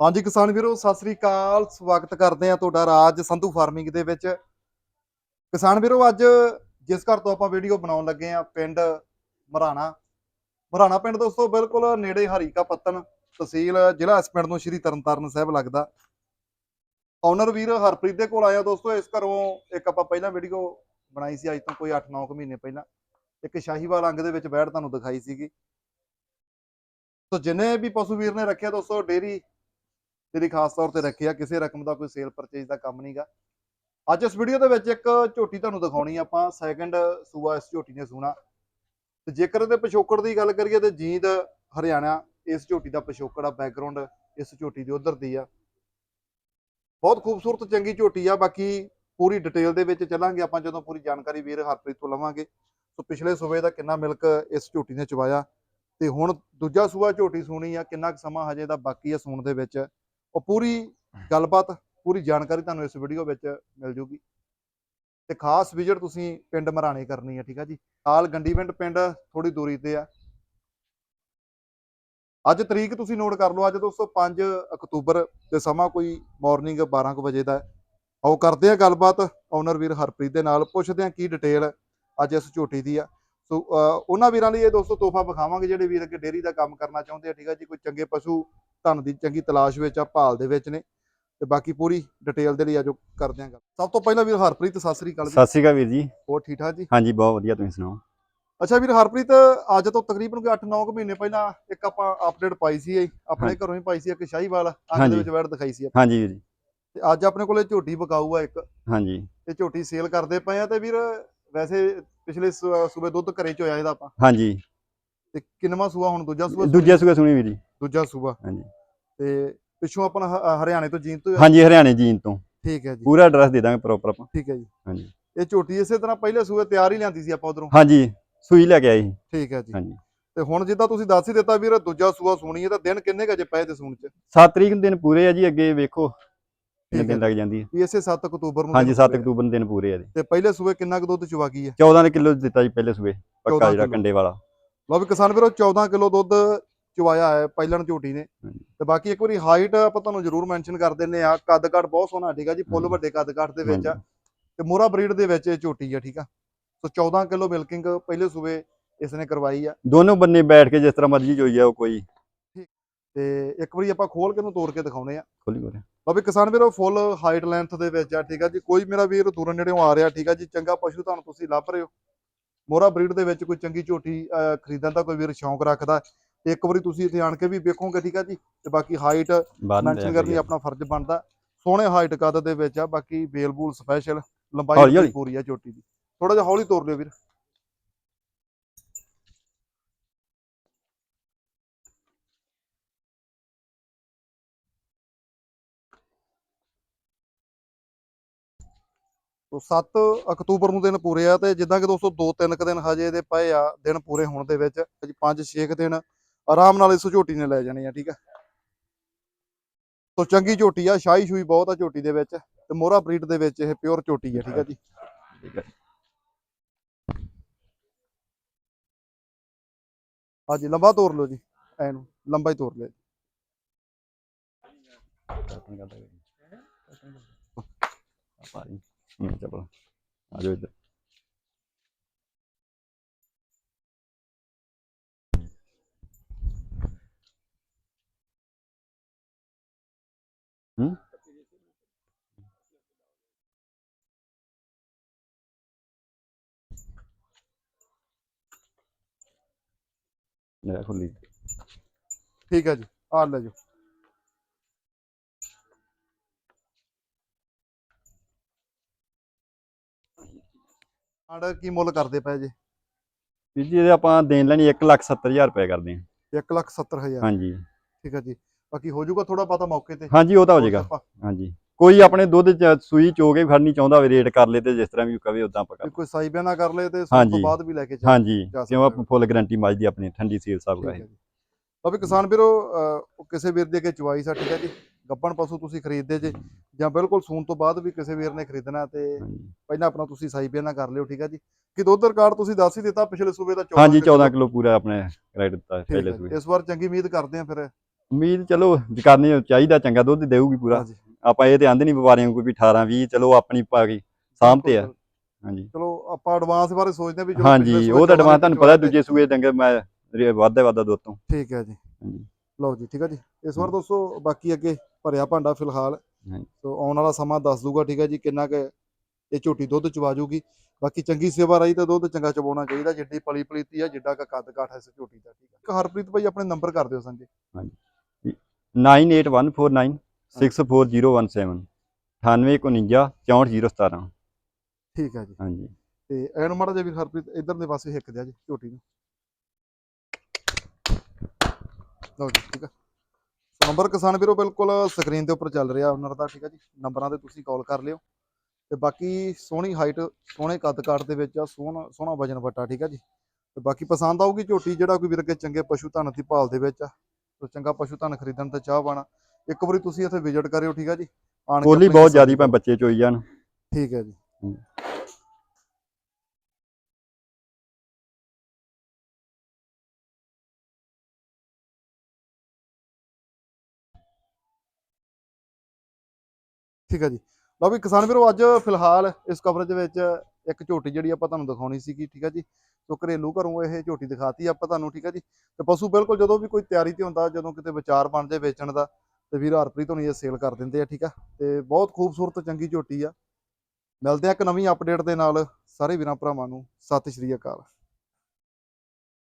ਹਾਂਜੀ ਕਿਸਾਨ ਵੀਰੋ, ਸਤਿ ਸ੍ਰੀ ਅਕਾਲ। ਸਵਾਗਤ ਕਰਦੇ ਆ ਤੁਹਾਡਾ ਰਾਜ ਸੰਧੂ ਫਾਰਮਿੰਗ ਦੇ ਵਿੱਚ। ਕਿਸਾਨ ਵੀਰੋ, ਅੱਜ ਜਿਸ ਘਰ ਤੋਂ ਆਪਾਂ ਵੀਡੀਓ ਬਣਾਉਣ ਲੱਗੇ ਆ ਪਿੰਡ ਮਰਾਣਾ। ਮਰਾਣਾ ਪਿੰਡ ਦੋਸਤੋ, ਬਿਲਕੁਲ ਨੇੜੇ ਹਰੀਕਾ ਪੱਤਨ ਤਹਿਸੀਲ, ਜ਼ਿਲ੍ਹਾ ਇਸ ਪਿੰਡ ਨੂੰ ਸ਼੍ਰੀ ਤਰਨਤਾਰਨ ਸਾਹਿਬ ਲੱਗਦਾ। ਓਨਰ ਵੀਰ ਹਰਪ੍ਰੀਤ ਦੇ ਕੋਲ ਆਇਆ ਦੋਸਤੋ, ਇਸ ਘਰੋਂ ਇੱਕ ਆਪਾਂ ਪਹਿਲਾਂ ਵੀਡੀਓ ਬਣਾਈ ਸੀ, ਅੱਜ ਤੋਂ ਕੋਈ 8-9 ਕੁ ਮਹੀਨੇ ਪਹਿਲਾਂ। ਇੱਕ ਸ਼ਾਹੀਵਾਲ ਅੰਗ ਦੇ ਵਿੱਚ ਬੈਠ ਤੁਹਾਨੂੰ ਦਿਖਾਈ ਸੀਗੀ। ਸੋ ਜਿੰਨੇ ਵੀ ਪਸ਼ੂ ਵੀਰ ਨੇ ਰੱਖਿਆ ਦੋਸਤੋ ਡੇਰੀ ਜਿਹੜੀ ਖਾਸ ਤੌਰ ਤੇ ਰੱਖੀ ਆ ਕਿਸੇ ਰਕਮ ਦਾ ਕੋਈ ਸੇਲ ਪਰਚੇਜ ਦਾ ਕੰਮ ਨਹੀਂਗਾ ਅੱਜ ਇਸ ਵੀਡੀਓ ਦੇ ਵਿੱਚ ਇੱਕ ਝੋਟੀ ਤੁਹਾਨੂੰ ਦਿਖਾਉਣੀ ਆਪਾਂ ਸੈਕੰਡ ਸੂਆ ਇਸ ਝੋਟੀ ਨੇ ਸੂਣਾ। ਤੇ ਜੇਕਰ ਇਹਦੇ ਪਿਛੋਕੜ ਦੀ ਗੱਲ ਕਰੀਏ ਤੇ ਜੀਂਦ ਹਰਿਆਣਾ, ਇਸ ਝੋਟੀ ਦਾ ਪਿਛੋਕੜ ਆ ਬੈਕਗ੍ਰਾਉਂਡ ਇਸ ਝੋਟੀ ਦੀ ਉਧਰ ਦੀ ਆ। ਬਹੁਤ ਖੂਬਸੂਰਤ, ਚੰਗੀ ਝੋਟੀ ਆ, ਬਾਕੀ ਪੂਰੀ ਡਿਟੇਲ ਦੇ ਵਿੱਚ ਚੱਲਾਂਗੇ ਆਪਾਂ, ਜਦੋਂ ਪੂਰੀ ਜਾਣਕਾਰੀ ਵੀਰ ਹਰਪ੍ਰੀਤ ਤੋਂ ਲਵਾਂਗੇ। ਸੋ ਪਿਛਲੇ ਸੂਬੇ ਦਾ ਕਿੰਨਾ ਮਿਲਕ ਇਸ ਝੋਟੀ ਨੇ ਚਵਾਇਆ। ਤੇ ਹੁਣ ਦੂਜਾ ਸੂਆ ਝੋਟੀ ਸੂਣੀ ਆ, ਕਿੰਨਾ ਕੁ ਸਮਾਂ ਹਜੇ ਦਾ ਬਾਕੀ ਆ ਸੂਣ ਦੇ ਵਿੱਚ। ਉਹ ਪੂਰੀ ਗੱਲਬਾਤ ਪੂਰੀ ਜਾਣਕਾਰੀ ਤੁਹਾਨੂੰ ਇਸ ਵੀਡੀਓ ਵਿੱਚ ਮਿਲ ਜੂਗੀ। ਤੇ ਖਾਸ ਵਿਜ਼ਿਟ ਤੁਸੀਂ ਪਿੰਡ ਮਰਾਣੇ ਕਰਨੀ ਹੈ ਠੀਕ ਆ ਜੀ? ਹਾਲ ਗੰਡੀਵਿੰਡ ਪਿੰਡ ਥੋੜੀ ਦੂਰੀ ਤੇ ਆ। ਅੱਜ ਤਰੀਕ ਤੁਸੀਂ ਨੋਟ ਕਰ ਲਓ ਅੱਜ ਦੋਸਤੋ 5 ਅਕਤੂਬਰ ਤੇ ਸਮਾਂ ਕੋਈ ਮਾਰਨਿੰਗ 12 ਕੁ ਵਜੇ ਦਾ ਹੈ। ਆਓ ਕਰਦੇ ਆ ਗੱਲਬਾਤ ਓਨਰ ਵੀਰ ਹਰਪ੍ਰੀਤ ਦੇ ਨਾਲ ਪੁੱਛਦੇ ਆ ਕੀ ਡਿਟੇਲ ਅੱਜ ਇਸ ਝੋਟੀ ਦੀ ਆ। ਸੋ ਅਹ, ਉਹਨਾਂ ਵੀਰਾਂ ਲਈ ਇਹ ਦੋਸਤੋ ਤੋਹਫਾ ਵਿਖਾਵਾਂਗੇ ਜਿਹੜੇ ਵੀਰ ਅੱਗੇ ਡੇਰੀ ਦਾ ਕੰਮ ਕਰਨਾ ਚਾਹੁੰਦੇ ਆ ਠੀਕ ਆ ਜੀ? ਕੋਈ ਚੰਗੇ ਪਸ਼ੂ ਧਨ ਦੀ ਚੰਗੀ ਤਲਾਸ਼ ਵਿੱਚ ਆ ਭਾਲ ਦੇ ਵਿੱਚ ਨੇ। ਤੇ ਬਾਕੀ ਪੂਰੀ ਡਿਟੇਲ ਦੇ ਲਈ ਆਜੋ ਕਰਦੇ ਆਂ ਗੱਲ। ਸਭ ਤੋਂ ਪਹਿਲਾਂ ਵੀਰ ਹਰਪ੍ਰੀਤ ਸਤਿ ਸ੍ਰੀ ਅਕਾਲ ਸਤਿ ਸ਼੍ਰੀ ਅਕਾਲ ਵੀਰ ਜੀ। ਹੋਰ ਠੀਕ ਠਾਕ ਜੀ? ਹਾਂਜੀ ਬਹੁਤ ਵਧੀਆ ਤੁਸੀਂ ਸੁਣਾਓ? ਅੱਛਾ ਵੀਰ ਹਰਪ੍ਰੀਤ ਅੱਜ ਤੋਂ ਤਕਰੀਬਨ ਕੋਈ 8-9 ਕੁ ਮਹੀਨੇ ਪਹਿਲਾਂ ਇੱਕ ਆਪਾਂ ਅਪਡੇਟ ਪਾਈ ਸੀ ਆਪਣੇ। ਘਰੋਂ ਹੀ ਪਾਈ ਸੀ ਇੱਕ ਸ਼ਾਹੀਵਾਲ ਅੰਗ ਦੇ। ਵਿੱਚ ਵੈੜ ਦਿਖਾਈ ਸੀ। ਹਾਂਜੀ ਵੀਰ ਜੀ। ਤੇ ਅੱਜ ਆਪਣੇ ਕੋਲੇ ਝੋਟੀ ਬਕਾਊ ਆ ਇੱਕ। ਹਾਂਜੀ। ਤੇ ਝੋਟੀ ਸੇਲ ਕਰਦੇ ਪਏ ਆ ਤੇ ਵੀਰ ਵੈਸੇ ਪਿਛਲੇ ਸੂਬੇ ਦੁੱਧ ਘਰੇ ਚ ਹੋਇਆ ਇਹਦਾ ਆਪਾਂ। ਹਾਂਜੀ। ਤੇ ਕਿੰਨਵਾਂ ਸੂਆ ਹੁਣ ਦੂਜਾ ਸੂਆ ਦੂਜੇ ਸੂਏ ਸੁਣੀ ਵੀਰ ਜੀ। ਦੂਜਾ ਸੂਆ ਹਾਂਜੀ। ਤੇ ਪਿੱਛੋਂ ਆਪਣਾ ਹ- ਹਰਿਆਣੇ ਤੋਂ ਜੀਂਦ ਤੋਂ ਹਾਂਜੀ ਹਰਿਆਣੇ ਜੀਨ ਤੋਂ। ਠੀਕ ਹੈ ਜੀ। ਪੂਰਾ ਐਡਰੈਸ ਦੇ ਦਾਂਗੇ ਪ੍ਰੋਪਰ ਆਪਾਂ। ਠੀਕ ਹੈ ਜੀ। ਹਾਂਜੀ। ਇਹ ਝੋਟੀ ਇਸੇ ਤਰ੍ਹਾਂ ਪਹਿਲੇ ਸੂਏ ਤਿਆਰ ਹੀ ਲਿਆਂਦੀ ਸੀ ਆਪਾਂ ਉਧਰੋਂ। ਹਾਂਜੀ ਸੂਈ ਲੈ ਕੇ ਆਏ ਸੀ। ਠੀਕ ਹੈ ਜੀ। ਹਾਂਜੀ। ਤੇ ਹੁਣ ਜਿੱਦਾਂ ਤੁਸੀਂ ਦੱਸ ਹੀ ਦਿੱਤਾ ਵੀਰ ਦੂਜਾ ਸੂਆ ਸੂਣੀ ਹੈ ਤਾਂ ਦਿਨ ਕਿੰਨੇ ਕੁ ਅਜੇ ਪਏ ਤੇ ਸੂਣ ਚ? 7 ਤਰੀਕ ਨੂੰ ਦਿਨ ਪੂਰੇ ਆ ਜੀ ਅੱਗੇ ਵੇਖੋ ਕਿੰਨੇ ਦਿਨ ਲੱਗ ਜਾਂਦੀ ਹੈ। ਵੀ ਇਸੇ 7 ਅਕਤੂਬਰ ਨੂੰ ਹਾਂਜੀ ਦਿਨ 7 ਪੂਰੇ ਆ। ਅਕਤੂਬਰ ਨੂੰ ਦਿਨ ਪੂਰੇ ਆ ਜੀ। ਤੇ ਪਹਿਲੇ ਸੂਏ ਕਿੰਨਾ ਕੁ ਦੁੱਧ ਚਵਾ ਗਈ ਹੈ? 14 ਦੇ ਕਿਲੋ ਦਿੱਤਾ ਜੀ ਪਹਿਲੇ ਸੂਏ 14 ਪੱਕਾ ਜਿਹੜਾ ਕਿੱਲੋ। ਕੰਡੇ ਵਾਲਾ। ਲਓ ਵੀ ਕਿਸਾਨ ਵੀਰੋ 14 ਕਿਲੋ ਦੁੱਧ ਚਵਾਇਆ ਹੈ ਪਹਿਲਣ ਝੋਟੀ ਨੇ। ਤੇ ਬਾਕੀ ਇੱਕ ਵਾਰੀ ਹਾਈਟ ਆਪਾਂ ਤੁਹਾਨੂੰ ਜ਼ਰੂਰ ਮੈਂਸ਼ਨ ਕਰ ਦਿੰਨੇ ਆ ਕੱਦ ਕੱਦ ਬਹੁਤ ਸੋਹਣਾ ਠੀਕ ਆ ਜੀ? ਫੁੱਲ। ਵੱਡੇ ਕੱਦ ਕੱਦ ਦੇ ਵਿੱਚ ਆ। ਤੇ ਮੋਰਾ ਬਰੀਡ ਦੇ ਵਿੱਚ ਇਹ ਝੋਟੀ ਆ ਠੀਕ ਆ? ਸੋ 14 ਕਿਲੋ ਮਿਲਕਿੰਗ ਪਹਿਲੇ ਸੂਬੇ ਇਸ ਨੇ ਕਰਵਾਈ ਆ। ਦੋਨੋਂ ਬੰਨੇ ਬੈਠ ਕੇ ਜਿਸ ਤਰ੍ਹਾਂ ਮਰਜ਼ੀ ਚੋਈ ਜਾਓ ਕੋਈ। ਤੇ ਇੱਕ ਵਾਰੀ ਆਪਾਂ ਖੋਲ ਕੇ ਨੂੰ ਤੋੜ ਕੇ ਦਿਖਾਉਨੇ ਆ ਖੋਲੀ ਲਓ ਵੀ ਕਿਸਾਨ ਵੀਰੋ ਫੁੱਲ ਹਾਈਟ ਲੈਂਥ ਦੇ ਵਿੱਚ ਆ ਠੀਕ ਆ ਜੀ? ਕੋਈ ਮੇਰਾ ਵੀਰ ਦੂਰੋਂ ਨੇੜਿਓਂ ਆ ਰਿਹਾ ਠੀਕ ਆ ਜੀ? ਚੰਗਾ ਪਸ਼ੂ ਤੁਹਾਨੂੰ ਤੁਸੀਂ ਲੱਭ ਰਹੇ ਹੋ। ਮੋਰਾ ਬਰੀਡ ਦੇ ਵਿੱਚ ਕੋਈ ਚੰਗੀ ਝੋਟੀ ਖਰੀਦਣ ਦਾ ਕੋਈ ਵੀਰ ਸ਼ੌਂਕ ਰੱਖਦਾ ਤੇ ਇੱਕ ਵਾਰੀ ਤੁਸੀਂ ਇੱਥੇ ਆਣ ਕੇ ਵੀ ਵੇਖੋਗੇ ਠੀਕ ਆ ਜੀ? ਤੇ ਬਾਕੀ ਹਾਈਟ ਮੈਂਸ਼ਨ ਕਰਨੀ ਆਪਣਾ ਫਰਜ਼ ਬਣਦਾ। ਸੋਹਣੇ ਹਾਈਟ ਕੱਦ ਦੇ ਵਿੱਚ ਆ ਬਾਕੀ ਬੇਲ ਬੂਲ ਸਪੈਸ਼ਲ ਲੰਬਾਈ ਪੂਰੀ ਆ ਝੋਟੀ ਦੀ। ਥੋੜਾ ਜਿਹਾ ਹੌਲੀ ਤੋਰ ਲਿਓ ਵੀਰ। ਤੋ 7 ਅਕਤੂਬਰ ਨੂੰ ਦਿਨ ਪੂਰੇ ਆ ਤੇ ਜਿੱਦਾਂ ਕਿ ਦੋਸਤੋ 2-3 ਕ ਦਿਨ ਹਜੇ ਦੇ ਪਏ ਆ ਦਿਨ ਪੂਰੇ ਹੋਣ ਦੇ ਵਿੱਚ ਜੀ 5-6 ਕ ਦਿਨ ਆਰਾਮ ਨਾਲ ਇਸ ਝੋਟੀ ਨੇ ਲੈ ਜਾਣੇ ਆ ਠੀਕ ਆ। ਤੋ ਚੰਗੀ ਝੋਟੀ ਆ ਸ਼ਾਹੀ ਸ਼ੂਈ ਬਹੁਤ ਆ ਝੋਟੀ ਦੇ ਵਿੱਚ ਤੇ ਮੋਹਰਾ ਬਰੀਡ ਦੇ ਵਿੱਚ ਇਹ ਪਿਓਰ ਝੋਟੀ ਆ ਠੀਕ ਆ ਜੀ। ਠੀਕ ਹੈ ਹਾਂਜੀ ਲੰਬਾ ਤੋਰ ਲਓ ਜੀ ਐ ਨੂੰ ਲੰਬਾ ਹੀ ਕਟਨ ਕਰਦਾ ਆਪਾਂ ਜੀ ਚਲੋ ਆ ਜਾਓ ਇੱਧਰ ਹੂੰ ਲੈ ਖੁੱਲੀ ਠੀਕ ਆ ਜੀ ਆ ਲੈ ਜਾਓ। ਆਰਡਰ ਕੀ ਮੁੱਲ ਕਰਦੇ ਪਏ ਜੀ? ਵੀਰ ਜੀ ਇਹਦੇ ਆਪਾਂ ਦੇਣ ਲੈਣੀ 170000 ਰੁਪਏ ਕਰਦੇ ਹਾਂ। 1 ਲੱਖ 70 ਹਜ਼ਾਰ। ਹਾਂਜੀ। ਠੀਕ ਆ ਜੀ। ਬਾਕੀ ਹੋ ਜਾਊਗਾ ਥੋੜਾ ਪਤਾ ਮੌਕੇ ਤੇ? ਹਾਂਜੀ ਉਹ ਤਾਂ ਹੋ ਜਾਏਗਾ। ਹਾਂਜੀ। ਕੋਈ ਆਪਣੇ ਦੁੱਧ ਚ ਸੂਈ ਚੋ ਕੇ ਖੜਨੀ ਚਾਹੁੰਦਾ ਹੋਵੇ ਰੇਟ ਕਰ ਲੇ ਤੇ ਜਿਸ ਤਰ੍ਹਾਂ ਵੀ ਕਵੇ ਉਦਾਂ ਵੀ ਕੋਈ ਸਾਈ ਬਿਆਨਾ ਕਰ ਲਏ ਤੇ ਸਭ ਤੋਂ। ਬਾਅਦ ਵੀ ਲੈ ਕੇ ਚੱਲ ਹਾਂਜੀ ਜਾ ਕਿਉਂ ਆਪਾਂ ਫੁੱਲ ਗਾਰੰਟੀ ਦੀ ਆਪਣੀ ਠੰਡੀ ਸੀਲ ਦਾ ਹੈ ਜੀ। ਬਾਬੇ ਕਿਸਾਨ ਵੀਰੋ ਕਿਸੇ ਵੀਰ ਦੇ ਅੱਗੇ ਚੁਆਈ ਸਾ ਠੀਕ ਹੈ ਜੀ ਗੱਬਣ ਪਸ਼ੂ ਤੁਸੀਂ ਖਰੀਦਦੇ ਜੇ ਜਾਂ ਬਿਲਕੁਲ ਸੂਣ ਤੋਂ ਬਾਅਦ ਵੀ ਕਿਸੇ ਵੀਰ ਨੇ ਖਰੀਦਣਾ ਤੇ ਪਹਿਲਾਂ ਆਪਣਾ ਤੁਸੀਂ ਸਾਈ ਬਿਆਨਾ ਕਰ ਲਿਓ ਠੀਕ ਹੈ ਜੀ। ਕਿ ਦੁੱਧ ਰਿਕਾਰਡ ਤੁਸੀਂ ਦੱਸ ਹੀ ਦਿੱਤਾ ਪਿਛਲੇ ਸੂਬੇ ਦਾ 14 ਹਾਂਜੀ ਕਿੱਲੋ। 14 ਕਿਲੋ ਪੂਰਾ ਆਪਣੇ ਰਾਈਟ ਦਿੱਤਾ ਪਹਿਲੇ ਜੀ। ਸੂਏ ਇਸ ਵਾਰ ਚੰਗੀ ਉਮੀਦ ਕਰਦੇ ਆ ਫਿਰ। ਉਮੀਦ ਚਲੋ ਕਰਨੀ ਚਾਹੀਦਾ ਚੰਗਾ ਦੁੱਧ ਦੇਊਗੀ ਪੂਰਾ। ਹਾਂਜੀ। ਆਪਾਂ ਇਹ ਤੇ ਆਂਦੇ ਨਹੀਂ ਵਪਾਰੀਆਂ ਨੂੰ ਕੋਈ ਵੀ 18 20 ਚਲੋ ਆਪਣੀ ਪਾ ਕੇ ਸਾਂਭਤੇ ਆ। ਹਾਂਜੀ। ਚਲੋ ਆਪਾਂ ਐਡਵਾਂਸ ਬਾਰੇ ਸੋਚਦੇ ਵੀ ਹਾਂਜੀ ਉਹ ਤਾਂ ਐਡਵਾਂਸ ਤੁਹਾਨੂੰ ਪਤਾ ਦੂਜੇ ਸੂਏ ਡੰਗਰ ਮੈਂ ਵੱਧਦਾ ਦੁੱਧ ਤੋਂ। ਠੀਕ ਹੈ ਜੀ। ਹਾਂਜੀ। ਲਓ ਜੀ ਠੀਕ ਹੈ ਜੀ। ਇਸ ਵਾਰ ਦੋਸਤੋ ਬਾਕੀ ਅੱਗੇ ਭਰਿਆ ਭਾਂਡਾ ਫਿਲਹਾਲ। ਹਾਂਜੀ। ਸੋ ਆਉਣ ਵਾਲਾ ਸਮਾਂ ਦੱਸ ਦੂਗਾ ਠੀਕ ਹੈ ਜੀ ਕਿੰਨਾ ਕੁ ਇਹ ਝੋਟੀ ਦੁੱਧ ਚਵਾ ਜੂਗੀ। ਬਾਕੀ ਚੰਗੀ ਸੇਵਾ ਰਹੀ ਤਾਂ ਦੁੱਧ ਚੰਗਾ ਚਵਾਉਣਾ ਚਾਹੀਦਾ ਜਿੱਡੀ ਪਲੀ ਪਲੀਤੀ ਆ ਜਿੱਡਾ ਕ ਕੱਦ ਕਾਠ ਹੈ ਇਸ ਝੋਟੀ ਦਾ ਠੀਕ ਹੈ। ਹਰਪ੍ਰੀਤ ਭਾਈ ਆਪਣੇ ਨੰਬਰ ਕਰ ਦਿਓ ਸੰਜੇ। 98149 64017 9851 64017 ਠੀਕ ਹੈ ਜੀ। ਹਾਂਜੀ। ਤੇ ਐਨ ਮਾੜਾ ਜਿਹਾ ਵੀ ਹਰਪ੍ਰੀਤ ਇਧਰ ਦੇ ਪਾਸੇ ਹਿੱਕ ਦਿਆ ਜੀ ਝੋਟੀ ਨੂੰ। ਲਓ ਜੀ ਠੀਕ ਹੈ ਸੋ ਨੰਬਰ ਕਿਸਾਨ ਵੀਰੋ ਬਿਲਕੁਲ ਸਕਰੀਨ ਦੇ ਉੱਪਰ ਚੱਲ ਰਿਹਾ ਉਹਨਾਂ ਦਾ ਠੀਕ ਹੈ ਜੀ। ਨੰਬਰਾਂ ਤੇ ਤੁਸੀਂ ਕਾਲ ਕਰ ਲਿਓ। ਤੇ ਬਾਕੀ ਸੋਹਣੀ ਹਾਈਟ ਸੋਹਣੇ ਕੱਦ ਕਾਠ ਦੇ ਵਿੱਚ ਆ ਸੋਹਣਾ ਸੋਹਣਾ ਵਜਨ ਵੱਟਾ ਠੀਕ ਹੈ ਜੀ। ਤੇ ਬਾਕੀ ਪਸੰਦ ਆਊਗੀ ਝੋਟੀ ਜਿਹੜਾ ਕੋਈ ਵੀਰ ਅੱਗੇ ਚੰਗੇ ਪਸ਼ੂ ਧਨ ਦੀ ਭਾਲ ਦੇ ਵਿੱਚ ਆ ਸੋ ਚੰਗਾ ਪਸ਼ੂ ਧਨ ਖਰੀਦਣ ਤੇ ਚਾਹ ਬਾਣਾ ਇੱਕ ਵਾਰੀ ਤੁਸੀਂ ਇੱਥੇ ਵਿਜ਼ਿਟ ਕਰਿਓ ਠੀਕ ਹੈ ਜੀ? ਆਣ ਕੇ ਕੋਲੀ ਆਪਣੀ ਬਹੁਤ ਜ਼ਿਆਦੀ ਭਾਵੇਂ ਬੱਚੇ ਚੋਈ ਜਾਣ। ਠੀਕ ਹੈ ਜੀ। ਠੀਕ ਹੈ ਜੀ। ਲਓ ਵੀ ਕਿਸਾਨ ਵੀਰੋ ਅੱਜ ਫਿਲਹਾਲ ਇਸ ਕਵਰੇਜ ਵਿੱਚ ਇੱਕ ਝੋਟੀ ਜਿਹੜੀ ਆਪਾਂ ਤੁਹਾਨੂੰ ਦਿਖਾਉਣੀ ਸੀਗੀ ਠੀਕ ਹੈ ਜੀ। ਸੋ ਘਰੇਲੂ ਘਰੋਂ ਇਹ ਝੋਟੀ ਦਿਖਾਤੀ ਆਪਾਂ ਤੁਹਾਨੂੰ ਠੀਕ ਹੈ ਜੀ। ਤੇ ਪਸ਼ੂ ਬਿਲਕੁਲ ਜਦੋਂ ਵੀ ਕੋਈ ਤਿਆਰੀ ਤੇ ਹੁੰਦਾ ਜਦੋਂ ਕਿਤੇ ਵਿਚਾਰ ਬਣ ਜਾਏ ਵੇਚਣ ਦਾ ਤੇ ਵੀਰ ਹਰਪ੍ਰੀਤ ਹੋਣੀ ਇਹ ਸੇਲ ਕਰ ਦਿੰਦੇ ਆ, ਠੀਕ ਆ? ਤੇ ਬਹੁਤ ਖੂਬਸੂਰਤ, ਚੰਗੀ ਝੋਟੀ ਆ। ਮਿਲਦੇ ਆ ਇੱਕ ਨਵੀਂ ਅਪਡੇਟ ਦੇ ਨਾਲ। ਸਾਰੇ ਵੀਰਾਂ ਭਰਾਵਾਂ ਨੂੰ ਸਤਿ ਸ਼੍ਰੀ ਅਕਾਲ।